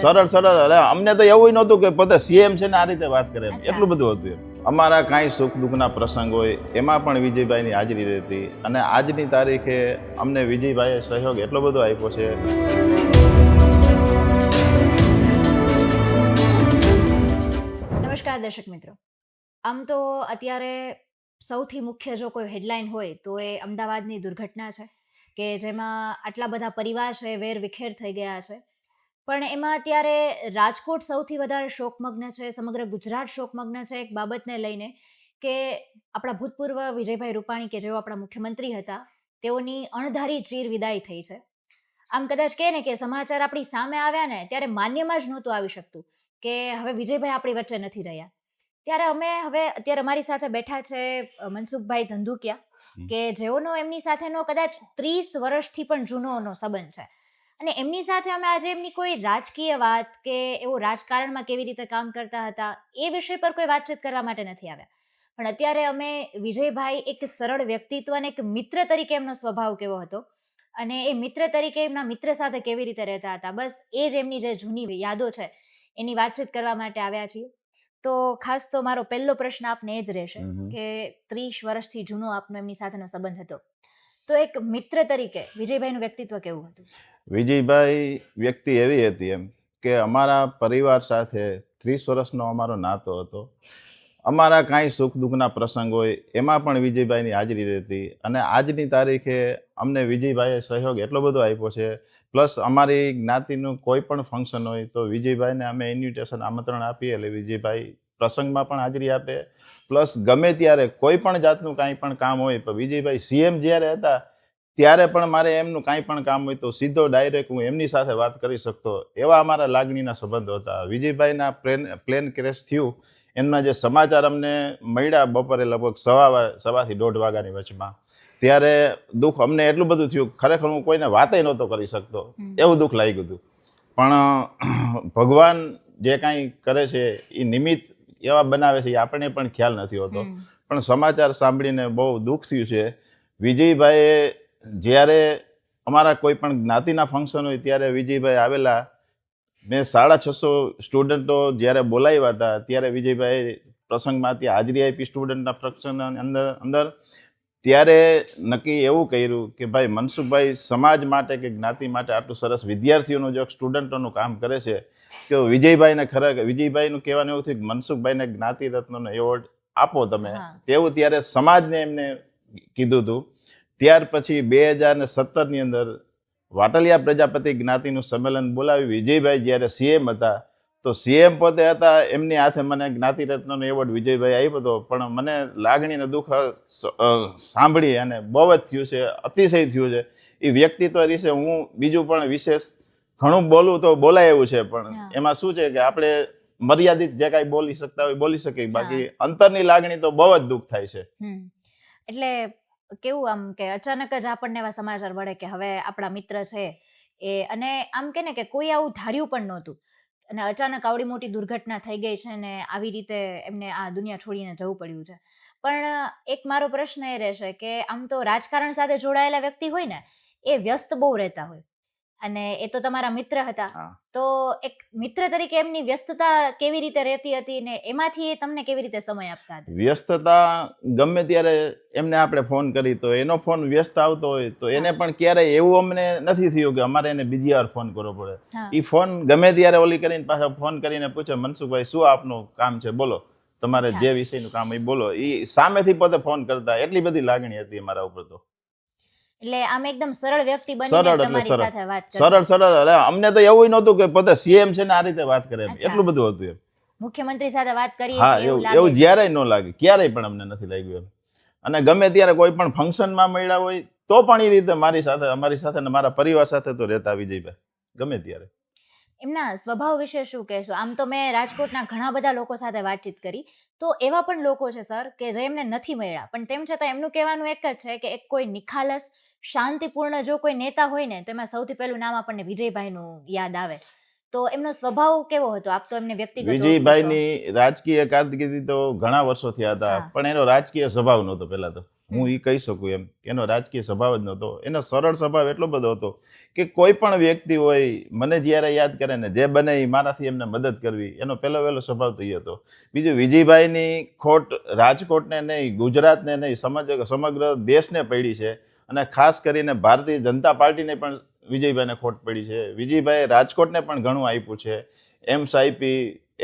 સરળ સરળ. એટલે અમને તો એવું નહોતું કે પોતે સીએમ છે ને આ રીતે વાત કરે એટલું બધું હતું એમ. અમારા કાંઈ સુખ દુઃખના પ્રસંગ હોય એમાં પણ વિજયભાઈની હાજરી રહેતી. અને આજની તારીખે અમને વિજયભાઈએ સહયોગ એટલો બધો આપ્યો છે. નમસ્કાર દર્શક મિત્રો. આમ તો અત્યારે સૌથી મુખ્ય જો કોઈ હેડલાઇન હોય તો એ અમદાવાદની દુર્ઘટના છે કે જેમાં આટલા બધા પરિવાર છે વેર વિખેર થઈ ગયા છે. પણ એમાં અત્યારે રાજકોટ સૌથી વધારે શોકમગ્ન છે સમગ્ર ગુજરાત શોકમગ્ન છે એક બાબતને લઈને કે આપણા ભૂતપૂર્વ વિજયભાઈ રૂપાણી કે જેઓ આપણા મુખ્યમંત્રી હતા તેઓની અણધારી ચીર વિદાય થઈ છે. આમ કદાચ કહે ને કે સમાચાર આપણી સામે આવ્યા ને ત્યારે માન્યમાં જ નહોતું આવી શકતું કે હવે વિજયભાઈ આપણી વચ્ચે નથી રહ્યા. ત્યારે અમે હવે અત્યારે અમારી સાથે બેઠા છે મનસુખભાઈ ધંધુકિયા કે જેઓનો એમની સાથેનો કદાચ ત્રીસ વર્ષથી પણ જૂનોનો સંબંધ છે. અને એમની સાથે અમે આજે એમની કોઈ રાજકીય વાત કે એવો રાજકારણમાં કેવી રીતે કામ કરતા હતા એ વિષય પર કોઈ વાતચીત કરવા માટે નથી આવ્યા. પણ અત્યારે અમે વિજયભાઈ એક સરળ વ્યક્તિત્વ અને એક મિત્ર તરીકે એમનો સ્વભાવ કેવો હતો અને એ મિત્ર તરીકે એમના મિત્ર સાથે કેવી રીતે રહેતા હતા બસ એ જ એમની જે જૂની યાદો છે એની વાતચીત કરવા માટે આવ્યા છીએ. તો ખાસ તો મારો પહેલો પ્રશ્ન આપને એ જ રહેશે કે ત્રીસ વર્ષથી જૂનો આપનો એમની સાથેનો સંબંધ હતો. તો એક મિત્ર તરીકે વિજયભાઈનું વ્યક્તિત્વ કેવું હતું? વિજયભાઈ વ્યક્તિ એવી હતી એમ કે અમારા પરિવાર સાથે ત્રીસ વર્ષનો અમારો નાતો હતો. અમારા કાંઈ સુખ દુઃખના પ્રસંગ હોય એમાં પણ વિજયભાઈની હાજરી રહેતી અને આજની તારીખે અમને વિજયભાઈએ સહયોગ એટલો બધો આપ્યો છે. પ્લસ અમારી જ્ઞાતિનું કોઈ પણ ફંક્શન હોય તો વિજયભાઈને અમે ઇન્વિટેશન આમંત્રણ આપીએ એટલે વિજયભાઈ પ્રસંગમાં પણ હાજરી આપે. પ્લસ ગમે ત્યારે કોઈ પણ જાતનું કાંઈ પણ કામ હોય તો વિજયભાઈ સીએમ જ્યારે હતા ત્યારે પણ મારે એમનું કાંઈ પણ કામ હોય તો સીધો ડાયરેક્ટ હું એમની સાથે વાત કરી શકતો. એવા અમારા લાગણીના સંબંધો હતા. વિજયભાઈના પ્લેન પ્લેન ક્રેશ થયું. એમના જે સમાચાર અમને મળ્યા બપોરે લગભગ સવા સવાથી દોઢ વાગ્યાની વચમાં. ત્યારે દુઃખ અમને એટલું બધું થયું. ખરેખર હું કોઈને વાતે નહોતો કરી શકતો. એવું દુઃખ લાગ્યું હતું. પણ ભગવાન જે કાંઈ કરે છે એ નિમિત્ત એવા બનાવે છે એ આપણને પણ ખ્યાલ નથી હોતો. પણ સમાચાર સાંભળીને બહુ દુઃખ થયું છે. વિજયભાઈએ જ્યારે અમારા કોઈ પણ જ્ઞાતિના ફંક્શન હોય ત્યારે વિજયભાઈ આવેલા મેં સાડા છસો સ્ટુડન્ટો જ્યારે બોલાવ્યા હતા ત્યારે વિજયભાઈ પ્રસંગમાંથી હાજરી આપી સ્ટુડન્ટના પ્રસંગ અંદર અંદર. ત્યારે નક્કી એવું કર્યું કે ભાઈ મનસુખભાઈ સમાજ માટે કે જ્ઞાતિ માટે આટલું સરસ વિદ્યાર્થીઓનું જો સ્ટુડન્ટોનું કામ કરે છે કે વિજયભાઈને ખરેખર વિજયભાઈનું કહેવાનું એવું થયું કે મનસુખભાઈને જ્ઞાતિ રત્નનો એવોર્ડ આપો તમે. તેવું ત્યારે સમાજને એમને કીધું હતું. ત્યાર પછી બે હજાર ને સત્તરની અંદર વાટલિયા પ્રજાપતિ જ્ઞાતિનું સંમેલન બોલાવી વિજયભાઈ જ્યારે સીએમ હતા તો સીએમ પોતે હતા એમની હાથે મને જ્ઞાતિ રત્નનો એવોર્ડ વિજયભાઈ આપ્યો હતો. પણ મને લાગણી અને દુઃખ સાંભળી અને બહુ જ થયું છે અતિશય થયું છે. એ વ્યક્તિત્વ વિશે હું બીજું પણ વિશેષ ઘણું બોલું તો બોલાય એવું છે પણ એમાં શું છે કે આપણે મર્યાદિત જે કાંઈ બોલી શકતા હોય બોલી શકીએ. બાકી અંતરની લાગણી તો બહુ જ દુઃખ થાય છે. એટલે કેવું આમ કે અચાનક જ આપણને એવા સમાચાર મળે કે હવે આપણા મિત્ર છે એ, અને આમ કે ને કે કોઈ આવું ધાર્યું પણ નહોતું. અને અચાનક આવડી મોટી દુર્ઘટના થઈ ગઈ છે ને આવી રીતે એમને આ દુનિયા છોડીને જવું પડ્યું છે. પણ, એક મારો પ્રશ્ન એ રહેશે કે આમ તો રાજકારણ સાથે જોડાયેલા વ્યક્તિ હોય ને, એ વ્યસ્ત બહુ રહેતા હોય. અને એ તો તમારા મિત્ર હતા. તો એક મિત્ર તરીકે એમની વ્યસ્તતા કેવી રીતે રહેતી હતી ને એમાંથી એ તમને કેવી રીતે સમય આપતા હતા? વ્યસ્તતા ગમે ત્યારે એમને આપણે ફોન કરી તો એનો ફોન વ્યસ્ત આવતો હોય તો એને પણ ક્યારેય એવું અમને નથી થયું કે અમારે એને બીજી વાર ફોન કરવો પડે. એ ફોન ગમે ત્યારે ઓલી કરીને પાછા ફોન કરીને પૂછે મનસુખભાઈ શું આપનું કામ છે? બોલો. તમારે જે વિષયનું કામ એ બોલો. એ સામેથી પોતે ફોન કરતા એટલી બધી લાગણી હતી અમારા ઉપર તો. એટલે આમ એકદમ સરળ વ્યક્તિ એટલે તમારી. સાથે વાત કરી સરળ સરળ. એટલે અમને તો એવું નહોતું કે પોતે સીએમ છે ને આ રીતે વાત કરે એટલું બધું હતું એમ. મુખ્યમંત્રી સાથે વાત કરીએ હા એવું. જ્યારેય ન લાગે ક્યારેય પણ અમને નથી લાગ્યું એમ. અને ગમે ત્યારે કોઈ પણ ફંક્શનમાં મળ્યા હોય તો પણ એ રીતે મારી સાથે અમારી સાથે ને મારા પરિવાર સાથે તો રહેતા વિજયભાઈ ગમે ત્યારે. એમના સ્વભાવ વિશે શું કહેશો? આમ તો મેં રાજકોટના ઘણા બધા લોકો સાથે વાતચીત કરી. તો એવા પણ લોકો છે સર કે જે એમને નથી મળ્યા. પણ તેમ છતાં એમનું કહેવાનું એક જ છે કે એક કોઈ નિખાલસ શાંતિપૂર્ણ જો કોઈ નેતા હોય ને તો એમાં સૌથી પહેલું નામ આપણને વિજયભાઈનું યાદ આવે. તો એમનો સ્વભાવ કેવો હતો? આપ તો એમને વ્યક્તિગત. વિજયભાઈની રાજકીય કારકિર્દી તો ઘણા વર્ષો થયા હતા પણ એનો રાજકીય સ્વભાવ નહોતો પહેલા તો. હું એ કહી શકું એમ એનો રાજકીય સ્વભાવ જ નહોતો. એનો સરળ સ્વભાવ એટલો બધો હતો કે કોઈ પણ વ્યક્તિ હોય મને જ્યારે યાદ કરે ને જે બને એ મારાથી એમને મદદ કરવી એનો પહેલો વહેલો સ્વભાવ તો એ હતો. બીજું વિજયભાઈની ખોટ રાજકોટને નહીં ગુજરાતને નહીં સમજ સમગ્ર દેશને પડી છે. અને ખાસ કરીને ભારતીય જનતા પાર્ટીને પણ વિજયભાઈને ખોટ પડી છે. વિજયભાઈએ રાજકોટને પણ ઘણું આપ્યું છે. એમ્સ આપી,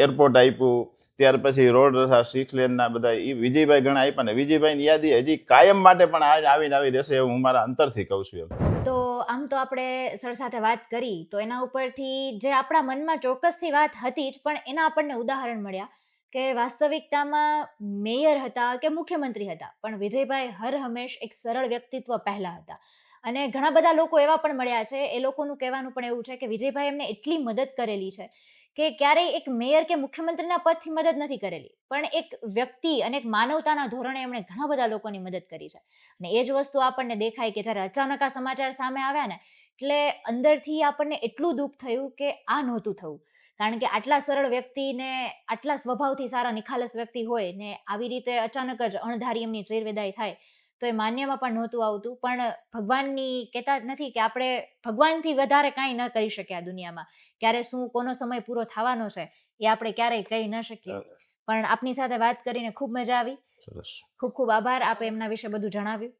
એરપોર્ટ આપ્યું, ત્યાર પછી રોડ રસ્તા સિક્સ લેનના બધા એ વિજયભાઈ ઘણા આપ્યા ને વિજયભાઈની યાદી હજી કાયમ માટે પણ આવીને આવી રહેશે એવું હું મારા અંતરથી કહું છું તો આમ તો આપણે સર સાથે વાત કરી, તો એના ઉપરથી જે આપણા મનમાં ચોક્કસથી વાત હતી જ, પણ એના આપણને ઉદાહરણ મળ્યા. કે વાસ્તવિકતામાં મેયર હતા કે મુખ્યમંત્રી હતા, પણ વિજયભાઈ હર હંમેશ એક સરળ વ્યક્તિત્વ પહેલા હતા. અને ઘણા બધા લોકો એવા પણ મળ્યા છે, એ લોકોનું કહેવાનું પણ એવું છે કે વિજયભાઈ એમને એટલી મદદ કરેલી છે કે ક્યારેય એક મેયર કે મુખ્યમંત્રીના પદથી મદદ નથી કરેલી, પણ એક વ્યક્તિ અને એક માનવતાના ધોરણે એમણે ઘણા બધા લોકોની મદદ કરી છે. અને એ જ વસ્તુ આપણને દેખાય કે જ્યારે અચાનક આ સમાચાર સામે આવ્યા ને, એટલે અંદરથી આપણને એટલું દુઃખ થયું કે આ નહોતું થવું. કારણ કે આટલા સરળ વ્યક્તિને આટલા સ્વભાવથી સારા નિખાલસ વ્યક્તિ હોય ને આવી રીતે અચાનક જ અણધારી એમની ચેરવેદાય થાય તો એ માન્યમાં પણ નહોતું આવતું. પણ ભગવાનની કહેતા જ નથી કે આપણે ભગવાનથી વધારે કાંઈ ન કરી શક્યા દુનિયામાં. ક્યારે શું કોનો સમય પૂરો થવાનો છે એ આપણે ક્યારેય કહી ન શકીએ. પણ આપની સાથે વાત કરીને ખૂબ મજા આવી. ખૂબ ખૂબ આભાર. આપે એમના વિશે બધું જણાવ્યું.